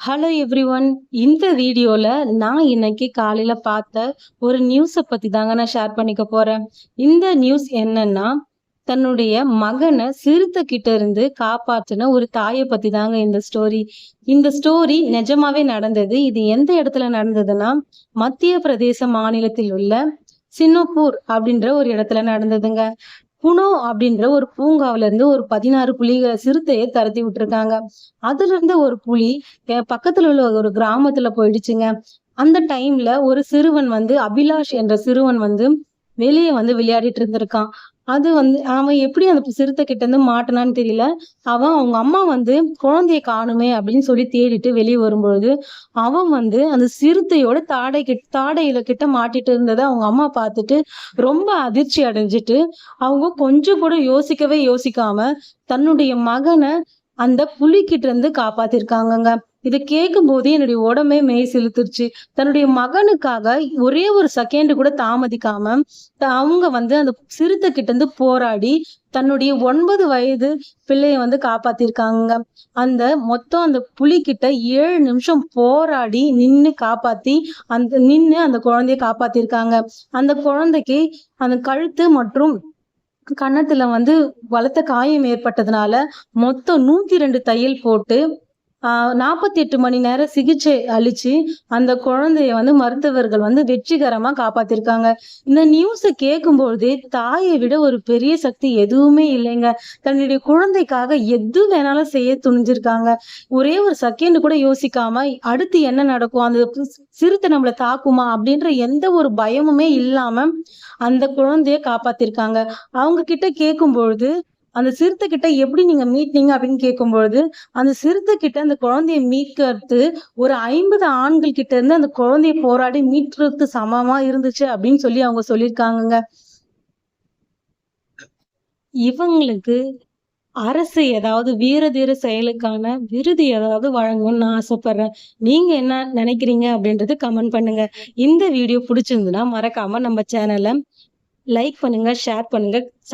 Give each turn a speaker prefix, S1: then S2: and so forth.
S1: Hello every one இந்த வீடியோவில் நான் இன்னைக்கு காலையில் பார்த்த ஒரு நியூஸை பற்றி தாங்க நான் ஷேர் பண்ணிக்க போகிறேன் இந்த நியூஸ் என்னன்னா தன்னுடைய மகனை சிறுத்தைக்கிட்ட இருந்து காப்பாற்றின ஒரு தாயை பற்றி தாங்க இந்த ஸ்டோரி இந்த ஸ்டோரி நிஜமாவே நடந்தது. இது எந்த இடத்துல நடந்ததுன்னா மத்திய பிரதேச மாநிலத்தில் உள்ள சின்னப்பூர் அப்படின்ற ஒரு இடத்துல நடந்ததுங்க. புனோ அப்படின்ற ஒரு பூங்காவில இருந்து ஒரு பதினாறு புலிகளை சிறுத்தையை தரத்தி விட்டுருக்காங்க. அதுல இருந்து ஒரு புலி பக்கத்துல உள்ள ஒரு கிராமத்துல போயிடுச்சுங்க. அந்த டைம்ல ஒரு சிறுவன் வந்து அபிலாஷ் என்ற சிறுவன் வந்து வெளியே வந்து விளையாடிட்டு இருந்திருக்கான். அது வந்து அவன் எப்படி அந்த சிறுத்தை கிட்ட இருந்து மாட்டினான்னு தெரியல. அவன் அவங்க அம்மா வந்து குழந்தைய காணுமே அப்படின்னு சொல்லி தேடிட்டு வெளியே வரும்பொழுது அவன் வந்து அந்த சிறுத்தையோட தாடை கிட்ட தாடையில கிட்ட மாட்டிட்டு இருந்ததை அவங்க அம்மா பார்த்துட்டு ரொம்ப அதிர்ச்சி அடைஞ்சிட்டு அவங்க கொஞ்சம் கூட யோசிக்கவே யோசிக்காம தன்னுடைய மகனை அந்த புலிகிட்ட இருந்து காப்பாத்திருக்காங்கங்க. இதை கேட்கும் போதே என்னுடைய உடம்பே மெய் செலுத்துருச்சு. தன்னுடைய மகனுக்காக ஒரே ஒரு செகண்ட் கூட தாமதிக்காம அவங்க வந்து அந்த சிறுத்தை கிட்ட இருந்து போராடி தன்னுடைய ஒன்பது வயது பிள்ளைய வந்து காப்பாத்திருக்காங்க. அந்த மொத்தம் அந்த புலிகிட்ட ஏழு நிமிஷம் போராடி நின்று காப்பாத்தி அந்த நின்று அந்த குழந்தைய காப்பாத்திருக்காங்க. அந்த குழந்தைக்கு அந்த கழுத்து மற்றும் கன்னத்துல வந்து வளர்த்த காயம் ஏற்பட்டதுனால மொத்தம் நூத்தி ரெண்டு தையல் போட்டு நாற்பத்தி எட்டு மணி நேரம் சிகிச்சை அளித்து அந்த குழந்தைய வந்து மருத்துவர்கள் வந்து வெற்றிகரமாக காப்பாத்திருக்காங்க. இந்த நியூஸை கேட்கும்பொழுது தாயை விட ஒரு பெரிய சக்தி எதுவுமே இல்லைங்க. தன்னுடைய குழந்தைக்காக எது வேணாலும் செய்ய துணிஞ்சிருக்காங்க. ஒரே ஒரு செகண்ட் கூட யோசிக்காம அடுத்து என்ன நடக்கும்? அந்த சிறுத்தை நம்மளை தாக்குமா? அப்படின்ற எந்த ஒரு பயமுமே இல்லாம அந்த குழந்தைய காப்பாத்திருக்காங்க. அவங்க கிட்ட கேட்கும் பொழுது அந்த சிறுத்தை கிட்ட எப்படி நீங்க மீட்னீங்க அப்படின்னு கேட்கும்பொழுது அந்த சிறுத்தை கிட்ட அந்த குழந்தைய மீட்கிறது ஒரு ஐம்பது ஆண்கள் கிட்ட இருந்து அந்த குழந்தைய போராடி மீட்கிறதுக்கு சமமா இருந்துச்சு அப்படின்னு சொல்லி அவங்க சொல்லியிருக்காங்கங்க. இவங்களுக்கு அரசு ஏதாவது வீர தீர செயலுக்கான விருது ஏதாவது வழங்கும்னு நான் ஆசைப்படுறேன். நீங்க என்ன நினைக்கிறீங்க அப்படின்றது கமெண்ட் பண்ணுங்க. இந்த வீடியோ பிடிச்சிருந்துன்னா மறக்காம நம்ம சேனலை லைக் பண்ணுங்க ஷேர் பண்ணுங்க.